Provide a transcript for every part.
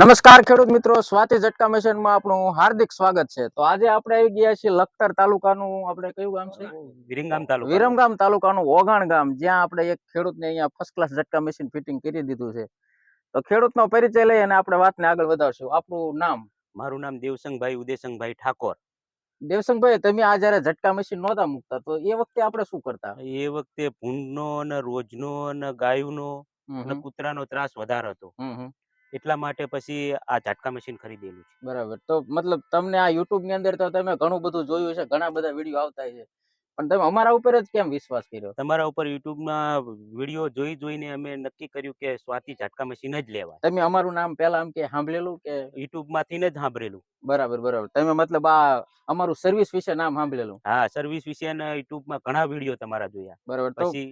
નમસ્કાર ખેડૂત મિત્રો સ્વાતિ ઝટકા મશીનમાં આપણું હાર્દિક સ્વાગત છે. તો આજે આપણે આવી ગયા છીએ લખતર તાલુકાનું આપણે કયું ગામ છે? વિરમગામ તાલુકા વિરમગામ તાલુકાનું ઓગાણ ગામ જ્યાં આપણે એક ખેડૂતને અહીંયા ફર્સ્ટ ક્લાસ ઝટકા મશીન ફિટિંગ કરી દીધું છે. તો ખેડૂતનો પરિચય લઈ અને આપણે વાતને આગળ વધારશું. આપણું નામ? મારું નામ દેવસંગભાઈ ઉદયસંગભાઈ ઠાકોર. દેવસંગભાઈ તમે આ જયારે ઝટકા મશીન નહોતા મૂકતા તો એ વખતે આપણે શું કરતા? એ વખતે ભૂંડનો અને રોજનો અને ગાયનો અને કૂતરાનો ત્રાસ વધારે હતો. એટલા માટે પછી આ ઝાટકા મશીન ખરીદેલું છે. બરાબર. તો મતલબ તમને આ યુટ્યુબની અંદર તો તમે ઘણું બધું જોયું છે ઘણા બધા વીડિયો આવતા છે. પણ તમે અમારા ઉપર જ કેમ વિશ્વાસ કર્યો? તમારા ઉપર યુટ્યુબમાં વીડિયો જોઈ જોઈને અમે નક્કી કર્યું કે સ્વાતિ ઝાટકા મશીન જ લેવાય. તમે અમારું નામ પહેલા આમ કે સાંભળેલું કે? યુટ્યુબમાંથી જ સાંભળેલું. બરાબર બરાબર. તમે મતલબ આ અમારું સર્વિસ વિશે નામ સાંભળેલું? હા સર્વિસ વિશે યુટ્યુબમાં ઘણા વીડિયો તમારા જોયા. બરાબર. પછી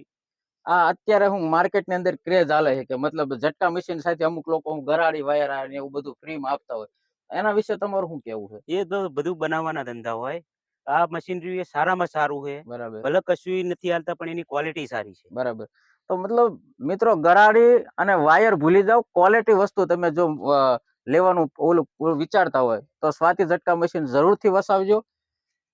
આ અત્યારે હું માર્કેટની અંદર ક્રેઝ હાલે છે કે મતલબ ઝટકા મશીન સાથે અમુક લોકો હું ગરાડી વાયરા ને એવું બધું ક્રીમ આપતા હોય. એના વિશે તમારું શું કેવું છે? એ તો બધું બનાવવાના ધંધા હોય. આ મશીનરી એ સારામાં સારું છે. બરાબર. ભલે કશું નથી હાલતા પણ એની ક્વોલિટી સારી છે. બરાબર. તો મતલબ મિત્રો ગરાડી અને વાયર ભૂલી જાવ ક્વોલિટી વસ્તુ તમે જો લેવાનું ઓલું વિચારતા હોય તો સ્વાતિ ઝટકા મશીન જરૂરથી વસાવજો.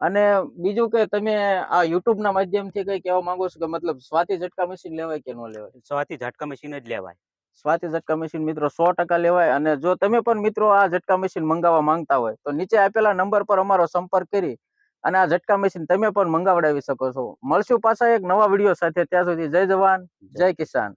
અને બીજું કે તમે આ યુટ્યુબ ના માધ્યમથી કઈ કહેવા માંગો છો કે મતલબ સ્વાતિ ઝટકા મશીન લેવાય કે ન લેવાય? સ્વાતિ ઝટકા મશીન જ લેવાય. સ્વાતિ ઝટકા મશીન મિત્રો સો ટકા લેવાય અને જો તમે પણ મિત્રો આ ઝટકા મશીન મંગાવવા માંગતા હોય તો નીચે આપેલા નંબર પર અમારો સંપર્ક કરી અને આ ઝટકા મશીન તમે પણ મંગાવડાવી શકો છો. મળશું પાછા એક નવા વીડિયો સાથે. ત્યાં સુધી જય જવાન જય. કિસાન.